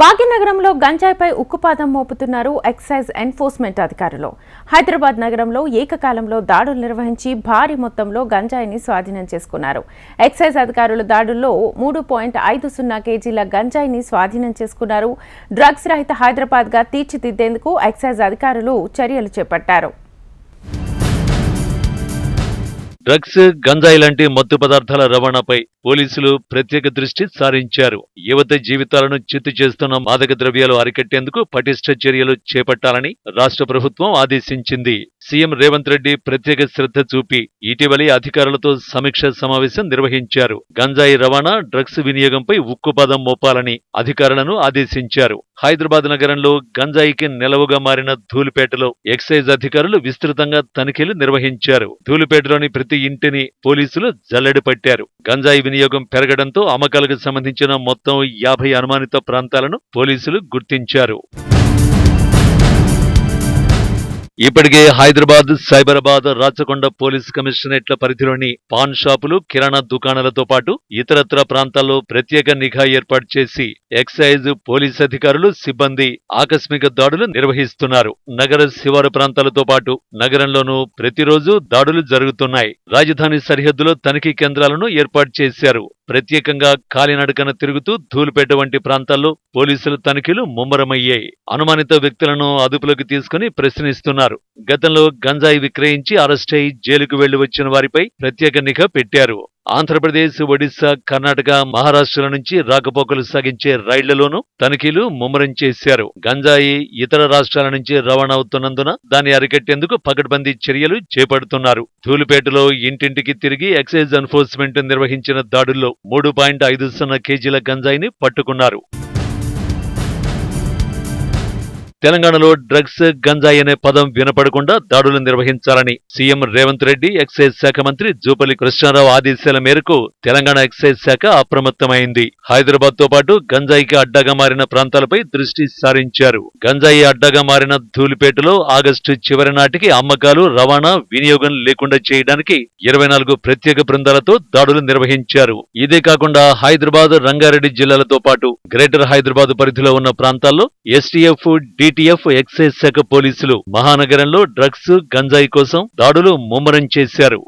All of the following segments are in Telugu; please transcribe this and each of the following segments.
భాగ్యనగరంలో గంజాయిపై ఉక్కుపాదం మోపుతున్నారు ఎక్సైజ్ ఎన్ఫోర్స్మెంట్ అధికారులు. హైదరాబాద్ నగరంలో ఏకకాలంలో దాడులు నిర్వహించి భారీ మొత్తంలో గంజాయిని స్వాధీనం చేసుకున్నారు. ఎక్సైజ్ అధికారులు దాడుల్లో మూడు పాయింట్ ఐదు సున్నా కేజీల గంజాయిని స్వాధీనం చేసుకున్నారు. డ్రగ్స్ రహిత హైదరాబాద్గా తీర్చిదిద్దేందుకు ఎక్సైజ్ అధికారులు చర్యలు చేపట్టారు. డ్రగ్స్ గంజాయి లాంటి మత్తు పదార్థాల రవాణాపై పోలీసులు ప్రత్యేక దృష్టి సారించారు. యువత జీవితాలను చిత్తు చేస్తున్న మాదక ద్రవ్యాలు అరికట్టేందుకు పటిష్ట చర్యలు చేపట్టాలని రాష్ట్ర ప్రభుత్వం ఆదేశించింది. సీఎం రేవంత్ రెడ్డి ప్రత్యేక శ్రద్ధ చూపి ఇటీవలి అధికారులతో సమీక్ష సమావేశం నిర్వహించారు. గంజాయి రవాణా డ్రగ్స్ వినియోగంపై ఉక్కుపాదం మోపాలని అధికారులను ఆదేశించారు. హైదరాబాద్ నగరంలో గంజాయికి నెలవుగా మారిన ధూళిపేటలో ఎక్సైజ్ అధికారులు విస్తృతంగా తనిఖీలు నిర్వహించారు. ధూళిపేటలోని ప్రతి ఇంటిని పోలీసులు జల్లెడ పట్టారు. గంజాయి వినియోగం పెరగడంతో అమ్మకాలకు సంబంధించిన మొత్తం యాభై అనుమానిత ప్రాంతాలను పోలీసులు గుర్తించారు. ఇప్పటికే హైదరాబాద్ సైబరాబాద్ రాచకొండ పోలీస్ కమిషనరేట్ల పరిధిలోని పాన్ షాపులు కిరాణా దుకాణాలతో పాటు ఇతరత్ర ప్రాంతాల్లో ప్రత్యేక నిఘా ఏర్పాటు చేసి ఎక్సైజ్ పోలీస్ అధికారులు సిబ్బంది ఆకస్మిక దాడులు నిర్వహిస్తున్నారు. నగర శివారు ప్రాంతాలతో పాటు నగరంలోనూ ప్రతిరోజు దాడులు జరుగుతున్నాయి. రాజధాని సరిహద్దులో తనిఖీ కేంద్రాలను ఏర్పాటు చేశారు. ప్రత్యేకంగా కాలినడకన తిరుగుతూ ధూళిపేట వంటి ప్రాంతాల్లో పోలీసుల తనిఖీలు ముమ్మరమయ్యాయి. అనుమానిత వ్యక్తులను అదుపులోకి తీసుకుని ప్రశ్నిస్తున్నారు. గతంలో గంజాయి విక్రయించి అరెస్ట్ అయి జైలుకు వెళ్ళి వచ్చిన వారిపై ప్రత్యేక నిఘా పెట్టారు. ఆంధ్రప్రదేశ్ ఒడిశా కర్ణాటక మహారాష్ట్రల నుంచి రాకపోకలు సాగించే రైళ్ళలోనూ తనిఖీలు ముమ్మరం చేశారు. గంజాయి ఇతర రాష్ట్రాల నుంచి రవాణా అవుతున్నందున దాన్ని అరికట్టేందుకు పకడ్బందీ చర్యలు చేపడుతున్నారు. ధూళిపేటలో ఇంటింటికి తిరిగి ఎక్సైజ్ ఎన్ఫోర్స్మెంట్ నిర్వహించిన దాడుల్లో మూడు పాయింట్ ఐదు సున్నా కేజీల గంజాయిని పట్టుకున్నారు. తెలంగాణలో డ్రగ్స్ గంజాయి అనే పదం వినపడకుండా దాడులు నిర్వహించాలని సీఎం రేవంత్ రెడ్డి ఎక్సైజ్ శాఖ మంత్రి జూపల్లి కృష్ణారావు ఆదేశాల మేరకు తెలంగాణ ఎక్సైజ్ శాఖ అప్రమత్తమైంది. హైదరాబాద్తో పాటు గంజాయికి అడ్డాగా మారిన ప్రాంతాలపై దృష్టి సారించారు. గంజాయి అడ్డాగా మారిన ధూళిపేటలో ఆగస్టు చివరి నాటికి అమ్మకాలు రవాణా వినియోగం లేకుండా చేయడానికి ఇరవై నాలుగు ప్రత్యేక బృందాలతో దాడులు నిర్వహించారు. ఇదే కాకుండా హైదరాబాద్ రంగారెడ్డి జిల్లాలతో పాటు గ్రేటర్ హైదరాబాద్ పరిధిలో ఉన్న ప్రాంతాల్లో ఎస్టీఎఫ్ డిటిఎఫ్ ఎక్సైజ్ శాఖ పోలీసులు మహానగరంలో డ్రగ్స్ గంజాయి కోసం దాడులు ముమ్మరం చేశారు.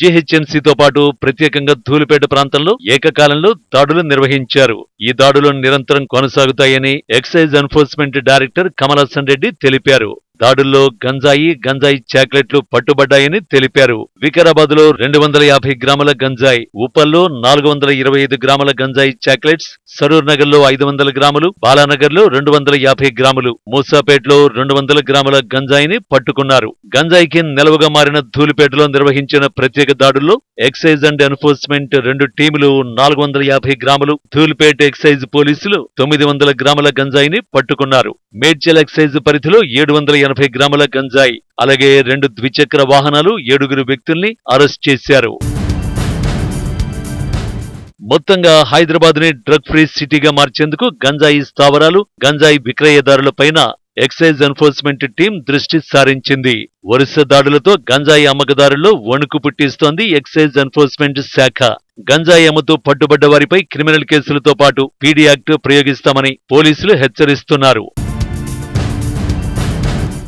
జీహెచ్ఎంసీతో పాటు ప్రత్యేకంగా ధూళిపేట ప్రాంతంలో ఏకకాలంలో దాడులు నిర్వహించారు. ఈ దాడులు నిరంతరం కొనసాగుతాయని excise enforcement director Kamalasan Reddy తెలిపారు. దాడుల్లో గంజాయి గంజాయి చాక్లెట్లు పట్టుబడ్డాయని తెలిపారు. వికారాబాద్లో రెండు వందల యాభై గ్రాముల గంజాయి ఉప్పల్లో నాలుగు వందల ఇరవై ఐదు గ్రాముల గంజాయి చాక్లెట్స్ సరూర్ నగర్లో ఐదు వందల గ్రాములు బాలానగర్లో రెండు వందల యాభై గ్రాములు మూసాపేటలో రెండు వందల గ్రాముల గంజాయిని పట్టుకున్నారు. గంజాయికి నిలవగా మారిన ధూలిపేటలో నిర్వహించిన ప్రత్యేక దాడుల్లో ఎక్సైజ్ అండ్ ఎన్ఫోర్స్మెంట్ రెండు టీములు నాలుగు వందల యాభై గ్రాములు ధూలిపేట ఎక్సైజ్ పోలీసులు తొమ్మిది వందల గ్రాముల గంజాయిని పట్టుకున్నారు. మేడ్చల్ ఎక్సైజ్ పరిధిలో ఏడు వందల ఎనభై గ్రాముల గంజాయి అలాగే రెండు ద్విచక్ర వాహనాలు ఏడుగురు వ్యక్తుల్ని అరెస్ట్ చేశారు. మొత్తంగా హైదరాబాద్ని డ్రగ్ ఫ్రీ సిటీగా మార్చేందుకు గంజాయి స్థావరాలు గంజాయి విక్రయదారులపైన ఎక్సైజ్ ఎన్ఫోర్స్మెంట్ టీం దృష్టి సారించింది. వరుస దాడులతో గంజాయి అమ్మకదారుల్లో వణుకు పుట్టిస్తోంది ఎక్సైజ్ ఎన్ఫోర్స్మెంట్ శాఖ. గంజాయి అమ్ముతూ పట్టుబడ్డ వారిపై క్రిమినల్ కేసులతో పాటు పీడీ యాక్ట్ ప్రయోగిస్తామని పోలీసులు హెచ్చరిస్తున్నారు.